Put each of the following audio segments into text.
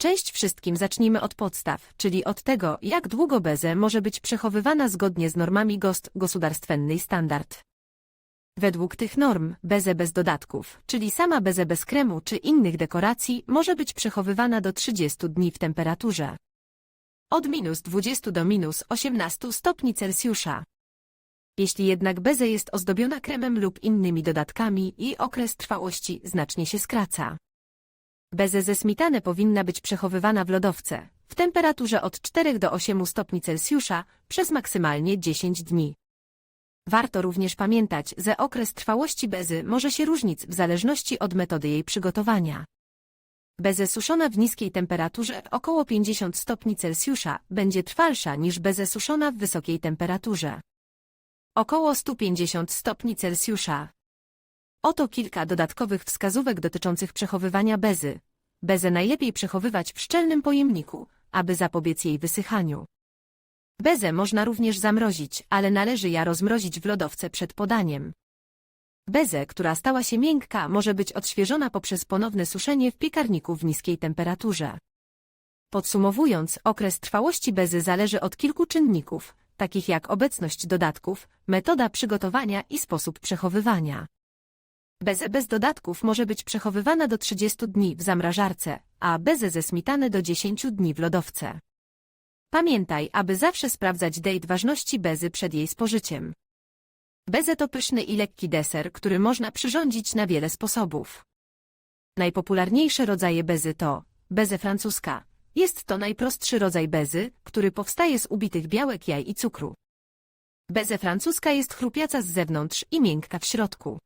Cześć wszystkim zacznijmy od podstaw, czyli od tego, jak długo bezę może być przechowywana zgodnie z normami GOST Gospodarstwenny Standard. Według tych norm, bezę bez dodatków, czyli sama bezę bez kremu czy innych dekoracji, może być przechowywana do 30 dni w temperaturze od minus 20 do minus 18 stopni Celsjusza. Jeśli jednak bezę jest ozdobiona kremem lub innymi dodatkami, jej okres trwałości znacznie się skraca. Bezę ze smitany powinna być przechowywana w lodowce, w temperaturze od 4 do 8 stopni Celsjusza, przez maksymalnie 10 dni. Warto również pamiętać, że okres trwałości bezy może się różnić w zależności od metody jej przygotowania. Bezę suszona w niskiej temperaturze około 50 stopni Celsjusza będzie trwalsza niż bezę suszona w wysokiej temperaturze. Około 150 stopni Celsjusza. Oto kilka dodatkowych wskazówek dotyczących przechowywania bezy. Bezę najlepiej przechowywać w szczelnym pojemniku, aby zapobiec jej wysychaniu. Bezę można również zamrozić, ale należy ja rozmrozić w lodowce przed podaniem. Bezę, która stała się miękka, może być odświeżona poprzez ponowne suszenie w piekarniku w niskiej temperaturze. Podsumowując, okres trwałości bezy zależy od kilku czynników, takich jak obecność dodatków, metoda przygotowania i sposób przechowywania. Bezę bez dodatków może być przechowywana do 30 dni w zamrażarce, a bezę ze smitany do 10 dni w lodowce. Pamiętaj, aby zawsze sprawdzać date ważności bezy przed jej spożyciem. Bezę to pyszny i lekki deser, który można przyrządzić na wiele sposobów. Najpopularniejsze rodzaje bezy to bezę francuska. Jest to najprostszy rodzaj bezy, który powstaje z ubitych białek jaj i cukru. Bezę francuska jest chrupiaca z zewnątrz i miękka w środku.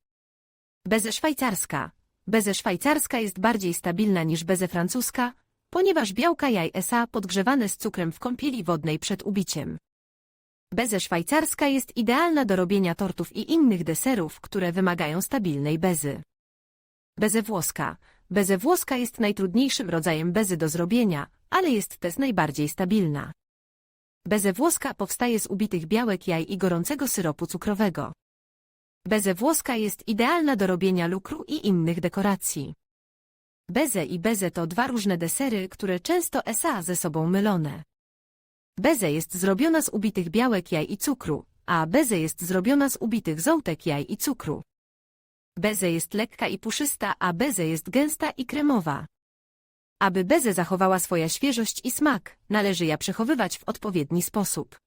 Bezę szwajcarska. Bezę szwajcarska jest bardziej stabilna niż bezę francuska, ponieważ białka jaj SA podgrzewane z cukrem w kąpieli wodnej przed ubiciem. Bezę szwajcarska jest idealna do robienia tortów i innych deserów, które wymagają stabilnej bezy. Bezę włoska. Bezę włoska jest najtrudniejszym rodzajem bezy do zrobienia, ale jest też najbardziej stabilna. Bezę włoska powstaje z ubitych białek jaj i gorącego syropu cukrowego. Bezę włoska jest idealna do robienia lukru i innych dekoracji. Bezę i bezę to dwa różne desery, które często SA ze sobą mylone. Bezę jest zrobiona z ubitych białek jaj i cukru, a bezę jest zrobiona z ubitych żołtek jaj i cukru. Bezę jest lekka i puszysta, a bezę jest gęsta i kremowa. Aby bezę zachowała swoja świeżość i smak, należy ja przechowywać w odpowiedni sposób.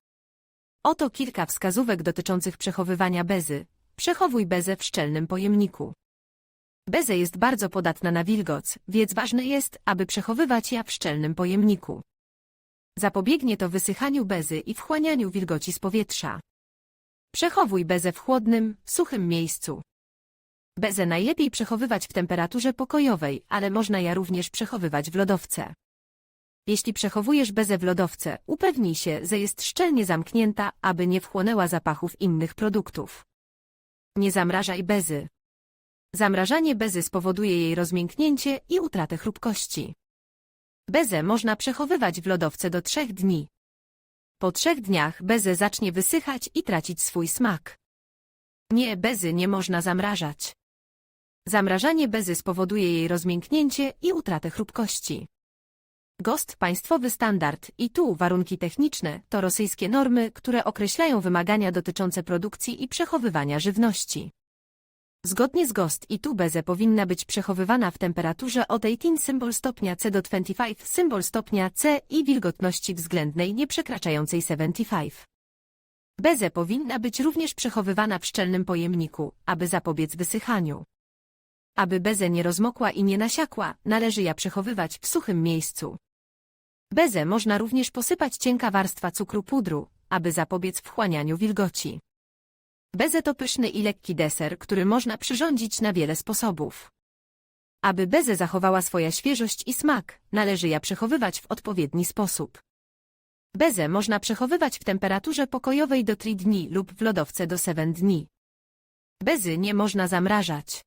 Oto kilka wskazówek dotyczących przechowywania bezy. Przechowuj bezę w szczelnym pojemniku. Bezę jest bardzo podatna na wilgoc, więc ważne jest, aby przechowywać ja w szczelnym pojemniku. Zapobiegnie to wysychaniu bezy i wchłanianiu wilgoci z powietrza. Przechowuj bezę w chłodnym, suchym miejscu. Bezę najlepiej przechowywać w temperaturze pokojowej, ale można ja również przechowywać w lodowce. Jeśli przechowujesz bezę w lodowce, upewnij się, że jest szczelnie zamknięta, aby nie wchłonęła zapachów innych produktów. Nie zamrażaj bezy. Zamrażanie bezy spowoduje jej rozmięknięcie i utratę chrupkości. Bezę można przechowywać w lodowce do trzech dni. Po trzech dniach bezę zacznie wysychać i tracić swój smak. Nie, bezy nie można zamrażać. Zamrażanie bezy spowoduje jej rozmięknięcie i utratę chrupkości. GOST państwowy standard i tu warunki techniczne to rosyjskie normy, które określają wymagania dotyczące produkcji i przechowywania żywności. Zgodnie z GOST i tu bezę powinna być przechowywana w temperaturze od 18 symbol stopnia C do 25 symbol stopnia C i wilgotności względnej nie przekraczającej 75. Bezę powinna być również przechowywana w szczelnym pojemniku, aby zapobiec wysychaniu. Aby bezę nie rozmokła i nie nasiakła, należy ja przechowywać w suchym miejscu. Bezę można również posypać cienka warstwa cukru pudru, aby zapobiec wchłanianiu wilgoci. Bezę to pyszny i lekki deser, który można przyrządzić na wiele sposobów. Aby bezę zachowała swoja świeżość i smak, należy ja przechowywać w odpowiedni sposób. Bezę można przechowywać w temperaturze pokojowej do 3 dni lub w lodowce do 7 dni. Bezy nie można zamrażać.